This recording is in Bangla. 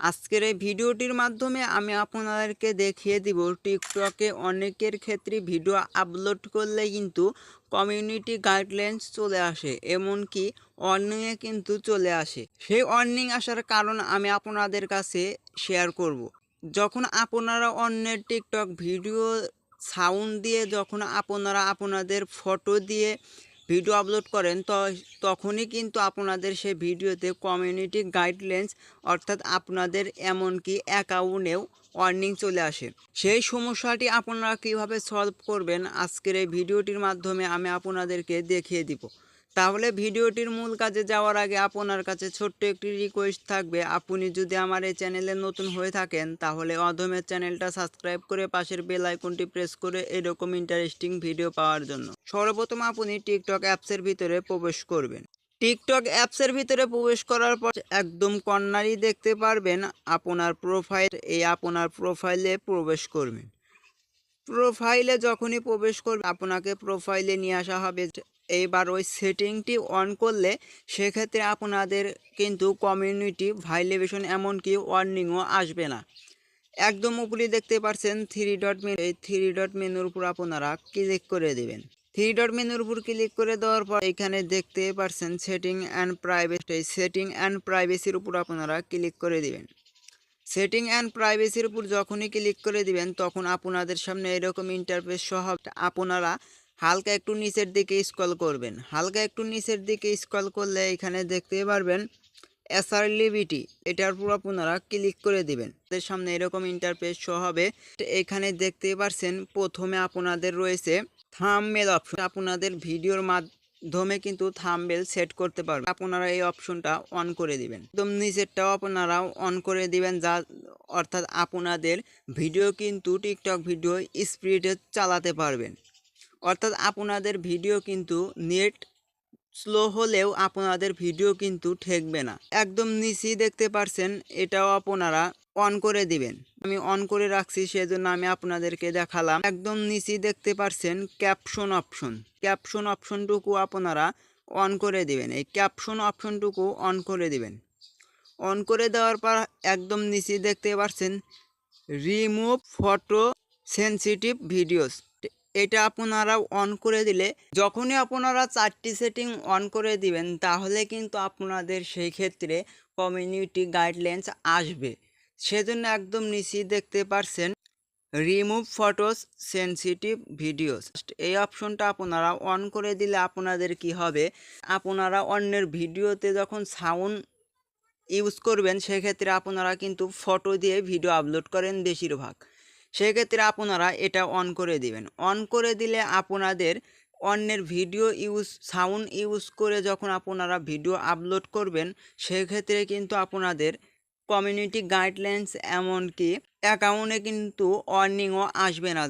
আজকের এই ভিডিওটির মাধ্যমে আমি আপনাদেরকে দেখিয়ে দিব টিকটকে অনেকের ক্ষেত্রে ভিডিও আপলোড করলে কিন্তু কমিউনিটি গাইডলাইন্স চলে আসে, এমনকি অর্নিংয়ে কিন্তু চলে আসে সেই অর্নিং আসার কারণ আমি আপনাদের কাছে শেয়ার করব। যখন আপনারা অন্যের টিকটক ভিডিও সাউন্ড দিয়ে, যখন আপনারা আপনাদের ফটো দিয়ে ভিডিও আপলোড করেন, তো তখনই কিন্তু আপনাদের সেই ভিডিওতে কমিউনিটি গাইডলাইন্স অর্থাৎ আপনাদের এমনকি অ্যাকাউন্টেও ওয়ার্নিং চলে আসে। সেই সমস্যাটি আপনারা কীভাবে সলভ করবেন, আজকের এই ভিডিওটির মাধ্যমে আমি আপনাদেরকে দেখিয়ে দিব। তাহলে ভিডিওটির মূল কাজে যাওয়ার আগে আপনার কাছে ছোট্ট একটি রিকোয়েস্ট থাকবে। আপনি যদি আমার এই চ্যানেলে নতুন হয়ে থাকেন, তাহলে অধমের চ্যানেলটা সাবস্ক্রাইব করে পাশের বেল আইকনটি প্রেস করে এরকম ইন্টারেস্টিং ভিডিও পাওয়ার জন্য। সর্বপ্রথম আপনি টিকটক অ্যাপসের ভিতরে প্রবেশ করবেন। টিকটক অ্যাপসের ভিতরে প্রবেশ করার পর একদম কর্নারই দেখতে পারবেন আপনার প্রোফাইল এই আপনার প্রোফাইলে প্রবেশ করবেন প্রোফাইলে যখনই প্রবেশ করবে, আপনাকে প্রোফাইলে নিয়ে আসা হবে। এইবার ওই সেটিংটি অন করলে সেক্ষেত্রে আপনাদের কিন্তু কমিউনিটি ভাইলেশন এমনকি ওয়ার্নিংও আসবে না। একদম উপরে দেখতে পাচ্ছেন থ্রি ডট মেনু এই থ্রি ডট মেনুর উপর আপনারা ক্লিক করে দেবেন। থ্রি ডট মেনুর উপর ক্লিক করে দেওয়ার পর এখানে দেখতে পাচ্ছেন সেটিং অ্যান্ড প্রাইভেসি এই সেটিং অ্যান্ড প্রাইভেসির উপর আপনারা ক্লিক করে দিবেন। সেটিং অ্যান্ড প্রাইভেসির উপর যখনই ক্লিক করে দিবেন, তখন আপনাদের সামনে এরকম ইন্টারফেস সহ আপনারা হালকা একটু নিচের দিকে স্ক্রল করবেন। হালকা একটু নিচের দিকে স্ক্রল করলে এখানে দেখতে পারবেন অ্যাসারলিবিটি এটার উপর আপনারা ক্লিক করে দিবেন। এর সামনে এরকম ইন্টারফেস শো হবে। এখানে দেখতে পারছেন প্রথমে আপনাদের রয়েছে থামমেল অপশন আপনাদের ভিডিওর মাধ্যমে কিন্তু থামবেল সেট করতে পারবেন। আপনারা এই অপশনটা অন করে দিবেন। একদম নিচেরটাও আপনারা অন করে দিবেন, যা অর্থাৎ আপনাদের ভিডিও কিন্তু টিকটক ভিডিও স্পিডে চালাতে পারবেন। অর্থাৎ আপনাদের ভিডিও কিন্তু নেট স্লো হলেও আপনাদের ভিডিও কিন্তু ঠেকবে না। একদম নিচেই দেখতে পারছেন, এটাও আপনারা অন করে দিবেন। আমি অন করে রাখছি, সেজন্য আমি আপনাদেরকে দেখালাম। একদম নিচেই দেখতে পারছেন ক্যাপশন অপশন ক্যাপশন অপশনটুকু আপনারা অন করে দিবেন। এই ক্যাপশন অপশনটুকু অন করে দিবেন। অন করে দেওয়ার পর একদম নিচে দেখতে পারছেন রিমুভ ফটো সেন্সিটিভ ভিডিওস এটা আপনারা অন করে দিলে, যখনই আপনারা চারটি সেটিং অন করে দিবেন, তাহলে কিন্তু আপনাদের সেই ক্ষেত্রে কমিউনিটি গাইডলাইন্স আসবে। সেজন্য একদম নিচেই দেখতে পারছেন রিমুভ ফটোস সেন্সিটিভ ভিডিওস এই অপশনটা আপনারা অন করে দিলে আপনাদের কি হবে? আপনারা অন্যের ভিডিওতে যখন সাউন্ড ইউজ করবেন, সেক্ষেত্রে আপনারা কিন্তু ফটো দিয়ে ভিডিও আপলোড করেন বেশিরভাগ। সেক্ষেত্রে আপনারা এটা অন করে দিবেন। অন করে দিলে আপনাদের অন্যের ভিডিও ইউজ সাউন্ড ইউজ করে যখন আপনারা ভিডিও আপলোড করবেন, সেক্ষেত্রে কিন্তু আপনাদের কমিউনিটি গাইডলাইন্স এমনকি অ্যাকাউন্টে কিন্তু অর্নিংও আসবে না।